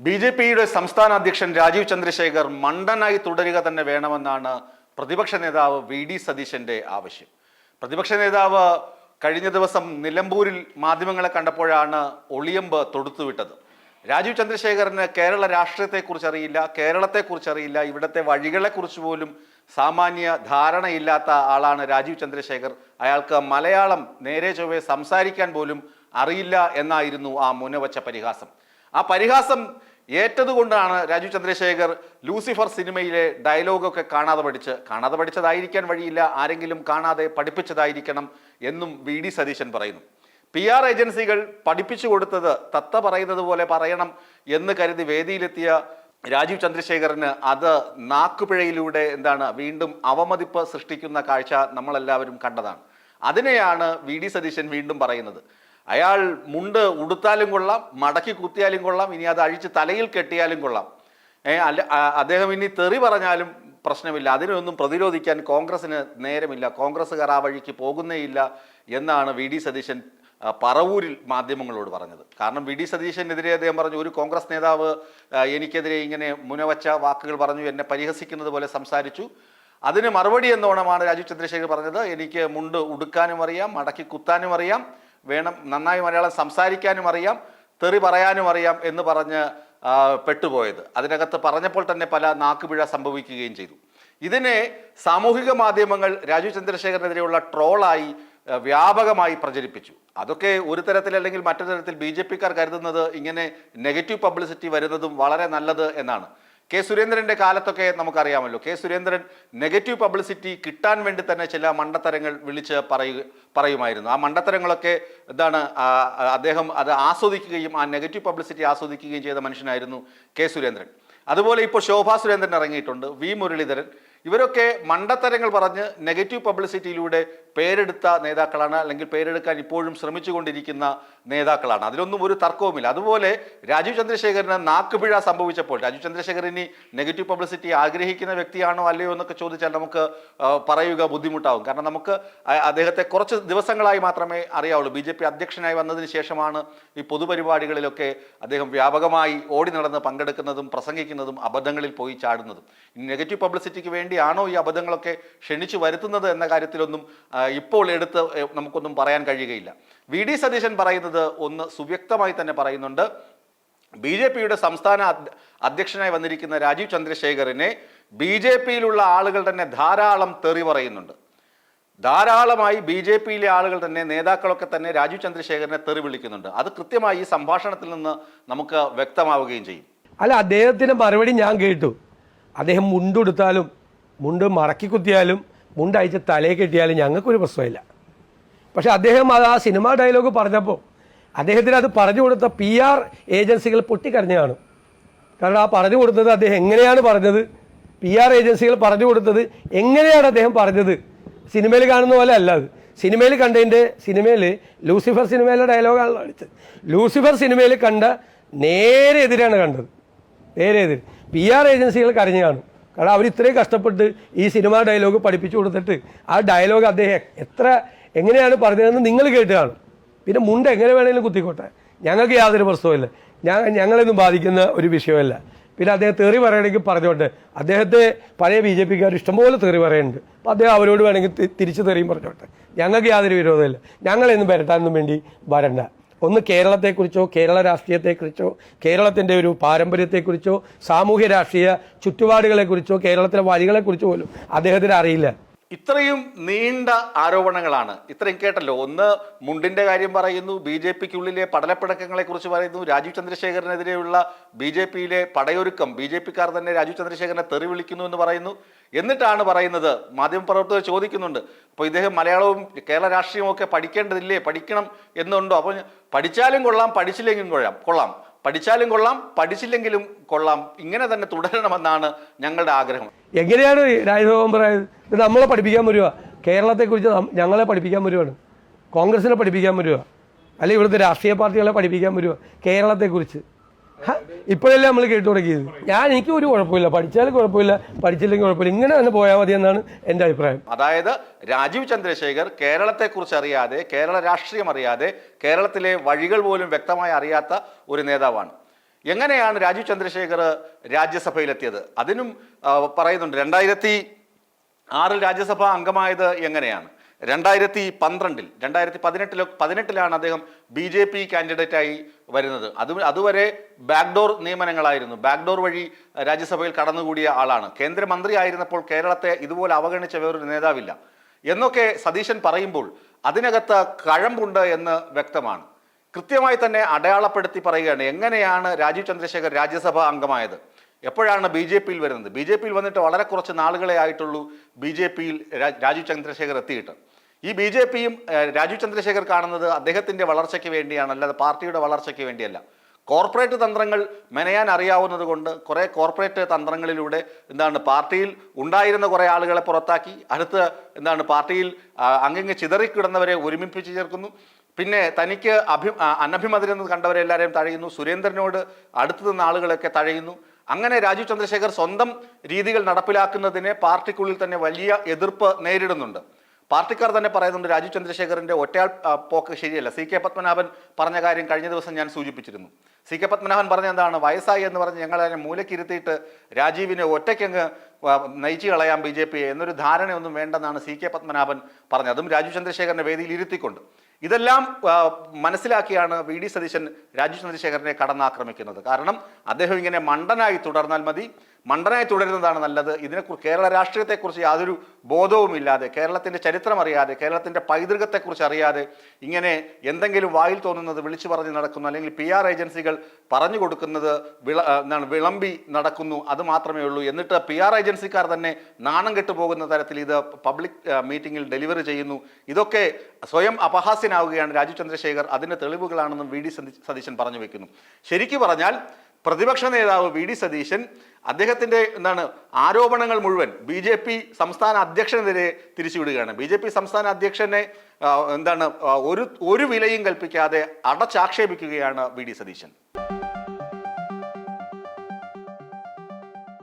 B J പിയുടെ സംസ്ഥാന അധ്യക്ഷൻ രാജീവ് ചന്ദ്രശേഖർ മണ്ടനായി തുടരുക തന്നെ വേണമെന്നാണ് പ്രതിപക്ഷ നേതാവ് വി ഡി സതീശന്റെ ആവശ്യം. പ്രതിപക്ഷ നേതാവ് കഴിഞ്ഞ ദിവസം നിലമ്പൂരിൽ മാധ്യമങ്ങളെ കണ്ടപ്പോഴാണ് ഒളിയമ്പ് തൊടുത്തുവിട്ടത്. രാജീവ് ചന്ദ്രശേഖറിന് കേരള രാഷ്ട്രീയത്തെക്കുറിച്ച് അറിയില്ല കേരളത്തെക്കുറിച്ച് അറിയില്ല ഇവിടുത്തെ വഴികളെക്കുറിച്ച് പോലും സാമാന്യ ധാരണയില്ലാത്ത ആളാണ് രാജീവ് ചന്ദ്രശേഖർ. അയാൾക്ക് മലയാളം നേരെ ചൊവ്വെ സംസാരിക്കാൻ പോലും അറിയില്ല എന്നായിരുന്നു ആ മുനവച്ച പരിഹാസം. ആ പരിഹാസം ഏറ്റതുകൊണ്ടാണ് രാജു ചന്ദ്രശേഖർ ലൂസിഫർ സിനിമയിലെ ഡയലോഗൊക്കെ കാണാതെ പഠിച്ച് കാണാതെ പഠിച്ചതായിരിക്കാൻ വഴിയില്ല ആരെങ്കിലും കാണാതെ പഠിപ്പിച്ചതായിരിക്കണം എന്നും വി ഡി സതീശൻ പറയുന്നു. പി ആർ ഏജൻസികൾ പഠിപ്പിച്ചു കൊടുത്തത് തത്ത പറയുന്നത് പോലെ പറയണം എന്ന് കരുതി വേദിയിലെത്തിയ രാജീവ് ചന്ദ്രശേഖറിന് അത് നാക്കുപിഴയിലൂടെ എന്താണ് വീണ്ടും അവമതിപ്പ് സൃഷ്ടിക്കുന്ന കാഴ്ച നമ്മളെല്ലാവരും കണ്ടതാണ്. അതിനെയാണ് വി ഡി സതീശൻ വീണ്ടും പറയുന്നത്. അയാൾ മുണ്ട് ഉടുത്താലും കൊള്ളാം മടക്കി കുത്തിയാലും കൊള്ളാം ഇനി അത് അഴിച്ച് തലയിൽ കെട്ടിയാലും കൊള്ളാം. അല്ല അദ്ദേഹം ഇനി തെറി പറഞ്ഞാലും പ്രശ്നമില്ല. അതിനൊന്നും പ്രതിരോധിക്കാൻ കോൺഗ്രസ്സിന് നേരമില്ല. കോൺഗ്രസ്സുകാർ ആ വഴിക്ക് പോകുന്നേയില്ല എന്നാണ് വി ഡി സതീശൻ പറവൂരിൽ മാധ്യമങ്ങളോട് പറഞ്ഞത്. കാരണം വി ഡി സതീശനെതിരെ അദ്ദേഹം പറഞ്ഞു ഒരു കോൺഗ്രസ് നേതാവ് എനിക്കെതിരെ ഇങ്ങനെ മുനവച്ച വാക്കുകൾ പറഞ്ഞു എന്നെ പരിഹസിക്കുന്നത് പോലെ സംസാരിച്ചു. അതിന് മറുപടി എന്നോണമാണ് രാജു ചന്ദ്രശേഖർ പറഞ്ഞത്. എനിക്ക് മുണ്ട് ഉടുക്കാനും അറിയാം മടക്കി കുത്താനും അറിയാം. വേണം നന്നായി മലയാളം സംസാരിക്കാനും അറിയാം തെറി പറയാനും അറിയാം എന്ന് പറഞ്ഞ് പെട്ടുപോയത്. അതിനകത്ത് പറഞ്ഞപ്പോൾ തന്നെ പല നാക്കുപിഴ സംഭവിക്കുകയും ചെയ്തു. ഇതിനെ സാമൂഹിക മാധ്യമങ്ങൾ രാജീവ് ചന്ദ്രശേഖരനെതിരെയുള്ള ട്രോളായി വ്യാപകമായി പ്രചരിപ്പിച്ചു. അതൊക്കെ ഒരു തരത്തിൽ അല്ലെങ്കിൽ മറ്റൊരു തരത്തിൽ ബി ജെ പിക്കാർ കരുതുന്നത് ഇങ്ങനെ നെഗറ്റീവ് പബ്ലിസിറ്റി വരുന്നതും വളരെ നല്ലത് എന്നാണ്. കെ സുരേന്ദ്രന്റെ കാലത്തൊക്കെ നമുക്കറിയാമല്ലോ. കെ സുരേന്ദ്രൻ നെഗറ്റീവ് പബ്ലിസിറ്റി കിട്ടാൻ വേണ്ടി തന്നെ ചില മണ്ടത്തരങ്ങൾ വിളിച്ച് പറയുക പറയുമായിരുന്നു. ആ മണ്ടത്തരങ്ങളൊക്കെ എന്താണ് അദ്ദേഹം അത് ആസ്വദിക്കുകയും ആ നെഗറ്റീവ് പബ്ലിസിറ്റി ആസ്വദിക്കുകയും ചെയ്ത മനുഷ്യനായിരുന്നു കെ സുരേന്ദ്രൻ. അതുപോലെ ഇപ്പോൾ ശോഭാ സുരേന്ദ്രൻ ഇറങ്ങിയിട്ടുണ്ട്. വി മുരളീധരൻ. ഇവരൊക്കെ മണ്ടത്തരങ്ങൾ പറഞ്ഞ് നെഗറ്റീവ് പബ്ലിസിറ്റിയിലൂടെ പേരെടുത്ത നേതാക്കളാണ് അല്ലെങ്കിൽ പേരെടുക്കാൻ ഇപ്പോഴും ശ്രമിച്ചുകൊണ്ടിരിക്കുന്ന നേതാക്കളാണ്. അതിലൊന്നും ഒരു തർക്കവുമില്ല. അതുപോലെ രാജീവ് ചന്ദ്രശേഖരന് നാക്കുപിഴ സംഭവിച്ചപ്പോൾ രാജീവ് ചന്ദ്രശേഖരൻ ഇനി നെഗറ്റീവ് പബ്ലിസിറ്റി ആഗ്രഹിക്കുന്ന വ്യക്തിയാണോ അല്ലയോ എന്നൊക്കെ ചോദിച്ചാൽ നമുക്ക് പറയുക ബുദ്ധിമുട്ടാവും. കാരണം നമുക്ക് അദ്ദേഹത്തെ കുറച്ച് ദിവസങ്ങളായി മാത്രമേ അറിയാവുള്ളൂ. ബി അധ്യക്ഷനായി വന്നതിന് ശേഷമാണ് ഈ പൊതുപരിപാടികളിലൊക്കെ അദ്ദേഹം വ്യാപകമായി ഓടി നടന്ന് പങ്കെടുക്കുന്നതും പ്രസംഗിക്കുന്നതും അബദ്ധങ്ങളിൽ പോയി ചാടുന്നതും. നെഗറ്റീവ് പബ്ലിസിറ്റിക്ക് വേണ്ടിയാണോ ഈ അബദ്ധങ്ങളൊക്കെ ക്ഷണിച്ചു വരുത്തുന്നത് എന്ന കാര്യത്തിലൊന്നും ഇപ്പോൾ എടുത്ത് നമുക്കൊന്നും പറയാൻ കഴിയുകയില്ല. വി. ഡി. സതീശൻ പറയുന്നത് ഒന്ന് സുവ്യക്തമായി തന്നെ പറയുന്നുണ്ട്. ബി ജെ പിയുടെ സംസ്ഥാന അധ്യക്ഷനായി വന്നിരിക്കുന്ന രാജീവ് ചന്ദ്രശേഖറിനെ ബി ജെ പിയിലുള്ള ആളുകൾ തന്നെ ധാരാളം തെറി പറയുന്നുണ്ട്. ധാരാളമായി ബി ജെ പിയിലെ ആളുകൾ തന്നെ നേതാക്കളൊക്കെ തന്നെ രാജീവ് ചന്ദ്രശേഖരനെ തെറി വിളിക്കുന്നുണ്ട്. അത് കൃത്യമായി ഈ സംഭാഷണത്തിൽ നിന്ന് നമുക്ക് വ്യക്തമാവുകയും ചെയ്യും. അല്ല അദ്ദേഹത്തിന്റെ മറുപടി ഞാൻ കേട്ടു. അദ്ദേഹം മുണ്ടെടുത്താലും മുണ്ട് മറക്കി കുത്തിയാലും മുണ്ട് അയച്ച് തലയെ കെട്ടിയാലും ഞങ്ങൾക്കൊരു പ്രശ്നമില്ല. പക്ഷെ അദ്ദേഹം അത് ആ സിനിമ ഡയലോഗ് പറഞ്ഞപ്പോൾ അദ്ദേഹത്തിന് അത് പറഞ്ഞു കൊടുത്ത പി ആർ ഏജൻസികൾ പൊട്ടിക്കരഞ്ഞു കാണും കാരണം ആ പറഞ്ഞു കൊടുത്തത് അദ്ദേഹം എങ്ങനെയാണ് പറഞ്ഞത്? പി ആർ ഏജൻസികൾ പറഞ്ഞു കൊടുത്തത് എങ്ങനെയാണ് അദ്ദേഹം പറഞ്ഞത്? സിനിമയിൽ കാണുന്ന പോലെ അല്ല അത്. സിനിമയിൽ കണ്ടതിന്റെ സിനിമയിൽ ലൂസിഫർ സിനിമയിലെ ഡയലോഗാണല്ലോ അടിച്ചത്. ലൂസിഫർ സിനിമയിൽ കണ്ട നേരെ എതിരാണ് കണ്ടത്. നേരെ എതിര്. പി ആർ ഏജൻസികൾ കരഞ്ഞു കാണും കാരണം അവർ ഇത്രയും കഷ്ടപ്പെട്ട് ഈ സിനിമ ഡയലോഗ് പഠിപ്പിച്ചു കൊടുത്തിട്ട് ആ ഡയലോഗ് അദ്ദേഹം എത്ര എങ്ങനെയാണ് പറഞ്ഞതെന്ന് നിങ്ങൾ കേട്ട് കാണും. പിന്നെ മുണ്ട് എങ്ങനെ വേണമെങ്കിലും കുത്തിക്കോട്ടെ. ഞങ്ങൾക്ക് യാതൊരു പ്രശ്നവുമില്ല. ഞാൻ ഞങ്ങളെയൊന്നും ബാധിക്കുന്ന ഒരു വിഷയമല്ല. പിന്നെ അദ്ദേഹം തെറി പറയണമെങ്കിൽ പറഞ്ഞോട്ടെ അദ്ദേഹത്തെ പഴയ ബി ജെ പിക്കാർ ഇഷ്ടംപോലെ തെറി പറയുന്നുണ്ട്. അപ്പോൾ അദ്ദേഹം അവരോട് വേണമെങ്കിൽ തിരിച്ച് തെറിയും പറഞ്ഞോട്ടെ ഞങ്ങൾക്ക് യാതൊരു വിരോധമില്ല ഞങ്ങളെന്നും വരട്ടാനൊന്നും വേണ്ടി വരണ്ട. ഒന്ന് കേരളത്തെക്കുറിച്ചോ കേരള രാഷ്ട്രീയത്തെക്കുറിച്ചോ കേരളത്തിന്റെ ഒരു പാരമ്പര്യത്തെക്കുറിച്ചോ സാമൂഹ്യ രാഷ്ട്രീയ ചുറ്റുപാടുകളെക്കുറിച്ചോ കേരളത്തിലെ വഴികളെക്കുറിച്ചോ പോലും അദ്ദേഹത്തിന് അറിയില്ല. ഇത്രയും നീണ്ട ആരോപണങ്ങളാണ്. ഇത്രയും കേട്ടല്ലോ. ഒന്ന് മുണ്ടിന്റെ കാര്യം പറയുന്നു ബി ജെ പിക്കുള്ളിലെ പടലപ്പിടക്കങ്ങളെ കുറിച്ച് പറയുന്നു രാജീവ് ചന്ദ്രശേഖരനെതിരെയുള്ള ബി ജെ പിയിലെ പടയൊരുക്കം ബി ജെ പിക്കാർ തന്നെ രാജീവ് ചന്ദ്രശേഖരനെ തെറി വിളിക്കുന്നു എന്ന് പറയുന്നു. എന്നിട്ടാണ് പറയുന്നത് മാധ്യമപ്രവർത്തകർ ചോദിക്കുന്നുണ്ട് അപ്പോൾ ഇദ്ദേഹം മലയാളവും കേരള രാഷ്ട്രീയവും ഒക്കെ പഠിക്കേണ്ടതില്ലേ? പഠിക്കണം എന്നുണ്ടോ? അപ്പോൾ പഠിച്ചാലും കൊള്ളാം പഠിച്ചില്ലെങ്കിലും കൊള്ളാം കൊള്ളാം. പഠിച്ചാലും കൊള്ളാം പഠിച്ചില്ലെങ്കിലും കൊള്ളാം. ഇങ്ങനെ തന്നെ തുടരണമെന്നാണ് ഞങ്ങളുടെ ആഗ്രഹം. എങ്ങനെയാണ് രാജ്യസഭാ പറയുന്നത് ഇത് നമ്മളെ പഠിപ്പിക്കാൻ വരിക കേരളത്തെക്കുറിച്ച് ഞങ്ങളെ പഠിപ്പിക്കാൻ വരുവാണ്. കോൺഗ്രസിനെ പഠിപ്പിക്കാൻ വരിക അല്ലെങ്കിൽ ഇവിടുത്തെ രാഷ്ട്രീയ പാർട്ടികളെ പഠിപ്പിക്കാൻ വരിക കേരളത്തെക്കുറിച്ച്. ഇപ്പോഴല്ലേ നമ്മൾ കേട്ടു തുടങ്ങിയത്. ഞാൻ എനിക്ക് ഒരു കുഴപ്പമില്ല. പഠിച്ചാലും കുഴപ്പമില്ല. പഠിച്ചില്ലെങ്കിൽ കുഴപ്പമില്ല. ഇങ്ങനെ തന്നെ പോയാൽ മതി എന്നാണ് എന്റെ അഭിപ്രായം. അതായത് രാജീവ് ചന്ദ്രശേഖർ കേരളത്തെക്കുറിച്ച് അറിയാതെ കേരള രാഷ്ട്രീയം അറിയാതെ കേരളത്തിലെ വഴികൾ പോലും വ്യക്തമായി അറിയാത്ത ഒരു നേതാവാണ്. എങ്ങനെയാണ് രാജീവ് ചന്ദ്രശേഖർ രാജ്യസഭയിലെത്തിയത്? അതിനും പറയുന്നുണ്ട് രണ്ടായിരത്തി ആറിൽ രാജ്യസഭ അംഗമായത് എങ്ങനെയാണ്? രണ്ടായിരത്തി പന്ത്രണ്ടിൽ രണ്ടായിരത്തി പതിനെട്ടിലോ പതിനെട്ടിലാണ് അദ്ദേഹം ബി ജെ പി കാൻഡിഡേറ്റായി വരുന്നത്. അത് അതുവരെ ബാക്ക്ഡോർ നിയമനങ്ങളായിരുന്നു. ബാക്ക്ഡോർ വഴി രാജ്യസഭയിൽ കടന്നുകൂടിയ ആളാണ്. കേന്ദ്രമന്ത്രി ആയിരുന്നപ്പോൾ കേരളത്തെ ഇതുപോലെ അവഗണിച്ച വേറൊരു നേതാവില്ല. എന്നൊക്കെ സതീശൻ പറയുമ്പോൾ അതിനകത്ത് കഴമ്പുണ്ട് എന്ന് വ്യക്തമാണ്. കൃത്യമായി തന്നെ അടയാളപ്പെടുത്തി പറയുകയാണ് എങ്ങനെയാണ് രാജീവ് ചന്ദ്രശേഖർ രാജ്യസഭ അംഗമായത്? എപ്പോഴാണ് ബി ജെ പിയിൽ വരുന്നത്? ബി ജെ പിയിൽ വന്നിട്ട് വളരെ കുറച്ച് നാളുകളെ ആയിട്ടുള്ളൂ ബി ജെ പിയിൽ രാജീവ് ചന്ദ്രശേഖർ എത്തിയിട്ട്. ഈ ബി ജെ പിയും രാജീവ് ചന്ദ്രശേഖർ കാണുന്നത് അദ്ദേഹത്തിന്റെ വളർച്ചയ്ക്ക് വേണ്ടിയാണ് അല്ലാതെ പാർട്ടിയുടെ വളർച്ചയ്ക്ക് വേണ്ടിയല്ല. കോർപ്പറേറ്റ് തന്ത്രങ്ങൾ മെനയാൻ അറിയാവുന്നത് കൊണ്ട് കുറേ കോർപ്പറേറ്റ് തന്ത്രങ്ങളിലൂടെ എന്താണ് പാർട്ടിയിൽ ഉണ്ടായിരുന്ന കുറേ ആളുകളെ പുറത്താക്കി അടുത്ത് എന്താണ് പാർട്ടിയിൽ അങ്ങിങ്ങ് ചിതറിക്കിടന്നവരെ ഒരുമിപ്പിച്ച് ചേർക്കുന്നു. പിന്നെ തനിക്ക് അഭി അനഭിമതരെന്ന് കണ്ടവരെ എല്ലാവരെയും തഴയുന്നു. സുരേന്ദ്രനോട് അടുത്ത് നിന്ന ആളുകളൊക്കെ തഴയുന്നു. അങ്ങനെ രാജീവ് ചന്ദ്രശേഖർ സ്വന്തം രീതികൾ നടപ്പിലാക്കുന്നതിനെ പാർട്ടിക്കുള്ളിൽ തന്നെ വലിയ എതിർപ്പ് നേരിടുന്നുണ്ട്. പാർട്ടിക്കാർ തന്നെ പറയുന്നുണ്ട് രാജീവ് ചന്ദ്രശേഖറിന്റെ ഒറ്റയാൾ പോക്ക് ശരിയല്ല. സി കെ പത്മനാഭൻ പറഞ്ഞ കാര്യം കഴിഞ്ഞ ദിവസം ഞാൻ സൂചിപ്പിച്ചിരുന്നു. സി കെ പത്മനാഭൻ പറഞ്ഞ എന്താണ്? വയസ്സായി എന്ന് പറഞ്ഞ് ഞങ്ങളതിനെ മൂലക്കിരുത്തിയിട്ട് രാജീവിനെ ഒറ്റയ്ക്കങ്ങ് നയിച്ചു കളയാം ബി ജെ പിയെ എന്നൊരു ധാരണയൊന്നും വേണ്ടെന്നാണ് സി കെ പത്മനാഭൻ പറഞ്ഞത്. അതും രാജീവ് ചന്ദ്രശേഖരനെ വേദിയിൽ ഇരുത്തിക്കൊണ്ട്. ഇതെല്ലാം മനസ്സിലാക്കിയാണ് വി ഡി സതീശൻ രാജീവ് ചന്ദ്രശേഖരനെ കടന്നാക്രമിക്കുന്നത്. കാരണം അദ്ദേഹം ഇങ്ങനെ മണ്ടനായി തുടർന്നാൽ മതി. മണ്ടനായി തുടരുന്നതാണ് നല്ലത്. ഇതിനെക്കുറിച്ച് കേരള രാഷ്ട്രീയത്തെക്കുറിച്ച് യാതൊരു ബോധവുമില്ലാതെ കേരളത്തിന്റെ ചരിത്രം അറിയാതെ കേരളത്തിന്റെ പൈതൃകത്തെക്കുറിച്ച് അറിയാതെ ഇങ്ങനെ എന്തെങ്കിലും വായിൽ തോന്നുന്നത് വിളിച്ചു പറഞ്ഞ് നടക്കുന്നു അല്ലെങ്കിൽ പി ആർ ഏജൻസികൾ പറഞ്ഞു കൊടുക്കുന്നത് വിള എന്താണ് വിളമ്പി നടക്കുന്നു അത് മാത്രമേ ഉള്ളൂ എന്നിട്ട് പി ആർ ഏജൻസിക്കാർ തന്നെ നാണം കെട്ടുപോകുന്ന തരത്തിൽ ഇത് പബ്ലിക് മീറ്റിംഗിൽ ഡെലിവറി ചെയ്യുന്നു. ഇതൊക്കെ സ്വയം അപഹാസ്യനാവുകയാണ് രാജു ചന്ദ്രശേഖർ. അതിന്റെ തെളിവുകളാണെന്നും വി ഡി സതീശൻ പറഞ്ഞു വെക്കുന്നു. ശരിക്കു പറഞ്ഞാൽ പ്രതിപക്ഷ നേതാവ് വി ഡി സതീശൻ അദ്ദേഹത്തിന്റെ എന്താണ് ആരോപണങ്ങൾ മുഴുവൻ ബി ജെ പി സംസ്ഥാന അധ്യക്ഷനെതിരെ തിരിച്ചുവിടുകയാണ് ബി ജെ പി സംസ്ഥാന അധ്യക്ഷനെ എന്താണ് ഒരു ഒരു വിലയും കൽപ്പിക്കാതെ അടച്ചാക്ഷേപിക്കുകയാണ് വി ഡി സതീശൻ.